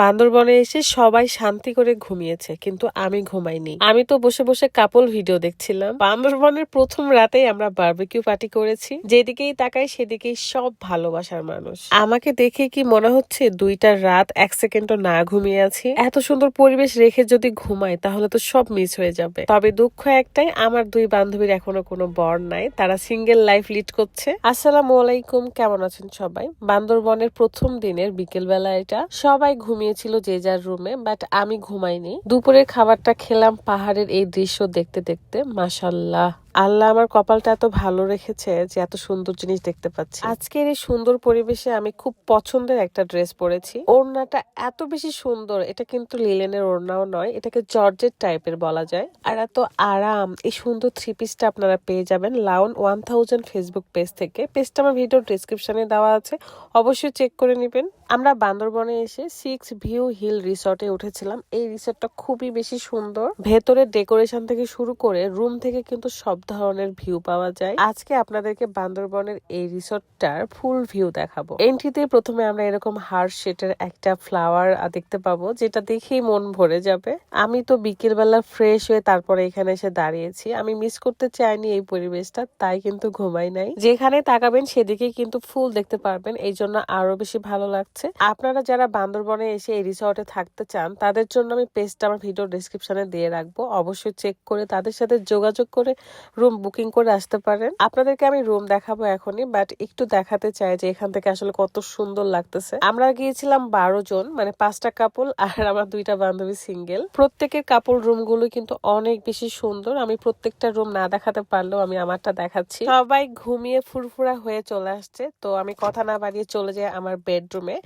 বান্দরবনে এসে সবাই শান্তি করে ঘুমিয়েছে, কিন্তু আমি ঘুমাইনি। আমি তো বসে বসে কাপল ভিডিও দেখছিলাম। বান্দরবনের প্রথম রাতেই আমরা বারবিকিউ পার্টি করেছি। যেদিকেই তাকাই সেদিকেই সব ভালোবাসার মানুষ। আমাকে দেখে কি মনে হচ্ছে দুইটা রাত এক সেকেন্ডও না ঘুমিয়ে আছি? এত সুন্দর পরিবেশ রেখে যদি ঘুমাই, তাহলে তো সব মিস হয়ে যাবে। তবে দুঃখ একটাই, আমার দুই বান্ধবীর এখনও কোনো বর নাই। তারা সিঙ্গেল লাইফ লিড করছে। আসসালামু আলাইকুম, কেমন আছেন সবাই? বান্দরবনের প্রথম দিনের বিকেল বেলা এটা। সবাই ঘুমিয়েছিল যে যার রুমে বাট আমি ঘুমাইনি। দুপুরের খাবারটা খেলাম পাহাড়ের এই দৃশ্য দেখতে দেখতে মাসাল্লাহ আল্লাহ আমার কপালটা এত ভালো রেখেছে যে এত সুন্দর জিনিস দেখতে পাচ্ছি। আজকের এই সুন্দর পরিবেশে আমি খুব পছন্দের একটা ড্রেস পরেছি। ওড়নাটা এত বেশি সুন্দর, এটা কিন্তু লিলেনের ওড়নাও নয়, এটাকে জর্জেট টাইপের বলা যায়। আর এত আরাম, এই সুন্দর থ্রি পিসটা আপনারা পেয়ে যাবেন লাউন ওয়ান থাউজেন্ড ফেসবুক পেজ থেকে। পেজটা আমার ভিডিও ডিসক্রিপশনে দেওয়া আছে, অবশ্যই চেক করে নেবেন। আমরা বান্দরবনে এসে সিক্স ভিউ হিল রিসর্টে উঠেছিলাম। এই রিসর্টটা খুবই বেশি সুন্দর। ভেতরের ডেকোরেশন থেকে শুরু করে রুম থেকে কিন্তু সব ধরনের ভিউ পাওয়া যায়। আজকে আপনাদেরকে বান্দরবনের এই রিসর্টটার ফুল ভিউ দেখাবো। এন্ট্রিতে প্রথমে আমরা এরকম হার্ট শেটের একটা ফ্লাওয়ার দেখতে পাবো, যেটা দেখেই মন ভরে যাবে। আমি তো বিকেল বেলা ফ্রেশ হয়ে তারপরে এখানে এসে দাঁড়িয়েছি। আমি মিস করতে চাইনি এই পরিবেশটা, তাই কিন্তু ঘুমাই নাই। যেখানে তাকাবেন সেদিকেই কিন্তু ফুল দেখতে পারবেন, এই জন্য আরও বেশি ভালো লাগছে। আপনারা যারা বান্দরবনে এসে এই রিসর্টে থাকতে চান, তাদের জন্য আমি পেজটা আমার ভিডিও ডিসক্রিপশনে দিয়ে রাখব। অবশ্যই চেক করে তাদের সাথে যোগাযোগ করে রুম বুকিং করে আসতে পারেন। আপনাদেরকে আমি রুম দেখাবো এখনই বাট একটু দেখাতে চাই যে এখান থেকে আসলে কত সুন্দর লাগতেছে। আমরা গিয়েছিলাম বারো জন মানে পাঁচটা কাপল আর আমার দুইটা বান্ধবী সিঙ্গেল প্রত্যেকের কাপল রুমগুলো কিন্তু অনেক বেশি সুন্দর। আমি প্রত্যেকটা রুম না দেখাতে পারলেও আমি আমারটা দেখাচ্ছি। সবাই ঘুমিয়ে ফুরফুরা হয়ে চলে আসছে, তো আমি কথা না বাড়িয়ে চলে যাই আমার বেডরুমে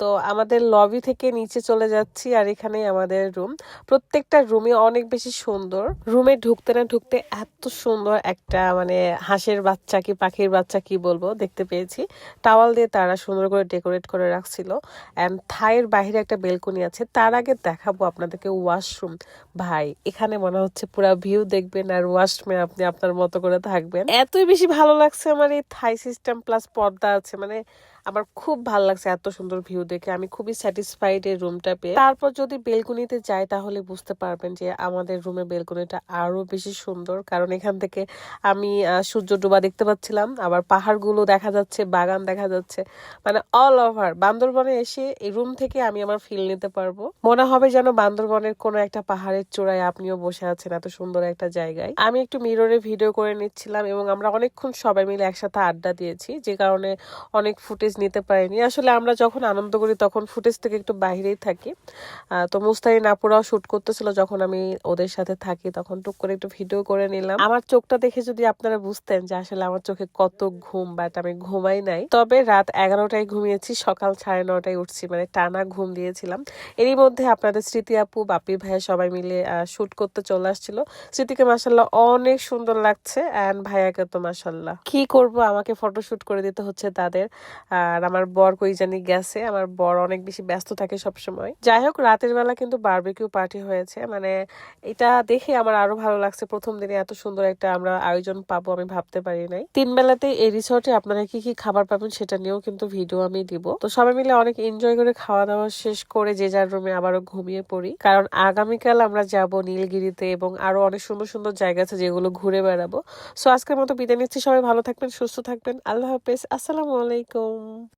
তো আমাদের লবি থেকে নিচে চলে যাচ্ছি আর এখানেই আমাদের রুম প্রত্যেকটা রুমে অনেক বেশি সুন্দর। রুমে ঢুকতে না ঢুকতে এত সুন্দর একটা মানে হাঁসের বাচ্চা কি পাখির বাচ্চা কি বলব দেখতে পেয়েছি। টাওয়াল দিয়ে তারা সুন্দর করে ডেকোরেট করে রাখছিল। অ্যান্ড থাইয়ের বাইরে একটা বেলকনি আছে, তার আগে দেখাবো আপনাদেরকে ওয়াশরুম। ভাই, এখানে মনে হচ্ছে পুরো ভিউ দেখবেন আর ওয়াশরুমে আপনি আপনার মতো করে থাকবেন। এতই বেশি ভালো লাগছে আমার এই থাই সিস্টেম প্লাস পর্দা আছে মানে আমার খুব ভালো লাগছে এত সুন্দর ভিউ দেখে। আমি খুবই স্যাটিসফাইড এই রুমটা পেয়ে। তারপর যদি বেলকনিতে যাই, তাহলে বুঝতে পারবেন যে আমাদের রুমের বেলকনিটা আরও বেশি সুন্দর। কারণ এখান থেকে আমি সূর্য ডোবা দেখতে পাচ্ছিলাম। আবার পাহাড়গুলো দেখা যাচ্ছে, বাগান দেখা যাচ্ছে। মানে অল ওভার বান্দরবনে এসে এই রুম থেকে আমি আমার ফিল নিতে পারব। মনে হবে যেন বান্দরবনের কোনো একটা পাহাড়ের চূড়ায় আপনিও বসে আছেন এত সুন্দর একটা জায়গায়। আমি একটু মিররে ভিডিও করে নিচ্ছিলাম এবং আমরা অনেকক্ষণ সবাই মিলে একসাথে আড্ডা দিয়েছি। যে কারণে অনেক ফুটেজ নিতে পারিনি। আসলে আমরা যখন আনন্দ করি, তখন ফুটেজ থেকে একটু বাইরেই থাকি। তো মুস্তারি নাপুরাও শুট করতেছিল যখন আমি ওদের সাথে থাকি, তখন টুক করে একটু ভিডিও করে নিলাম। আমার চোখটা দেখে যদি আপনারা বুঝতেন যে আসলে আমার চোখে কত ঘুম বাট আমি ঘুমাই নাই। তবে রাত এগারোটায় ঘুমিয়েছি, সকাল সাড়ে নটায় উঠছি মানে টানা ঘুম দিয়েছিলাম। এরই মধ্যে আপনাদের স্মৃতি আপু, বাপি ভাইয়া সবাই মিলে শুট করতে চলে আসছিল। স্মৃতিকে মাসাল্লাহ অনেক সুন্দর লাগছে। অ্যান্ড ভাইয়াকে তো মাসাল্লাহ কি করব? আমাকে ফটো শুট করে দিতে হচ্ছে তাদের। আর আমার বর কই জানি গেছে, আমার বর অনেক বেশি ব্যস্ত থাকে সব সময় যাই হোক, রাতের বেলা কিন্তু বারবিকিউ পার্টি হয়েছে মানে এটা দেখে আমার আরও ভালো লাগছে। প্রথম দিনে এত সুন্দর একটা আমরা আয়োজন পাবো আমি ভাবতে পারি নাই। তিন বেলাতে এই রিসর্টে আপনারা কি কি খাবার পাবেন সেটা নিয়েও কিন্তু ভিডিও আমি দিব। তো সবাই মিলে অনেক এনজয় করে খাওয়া দাওয়া শেষ করে যে যার রুমে আবারও ঘুমিয়ে পড়ি। কারণ আগামীকাল আমরা যাব নীলগিরিতে এবং আরও অনেক সুন্দর সুন্দর জায়গা আছে যেগুলো ঘুরে বেড়াবো। সো আজকের মতো বিদায় নিচ্ছি। সবাই ভালো থাকবেন, সুস্থ থাকবেন। আল্লাহ হাফেজ। আসসালামু আলাইকুম। 안녕.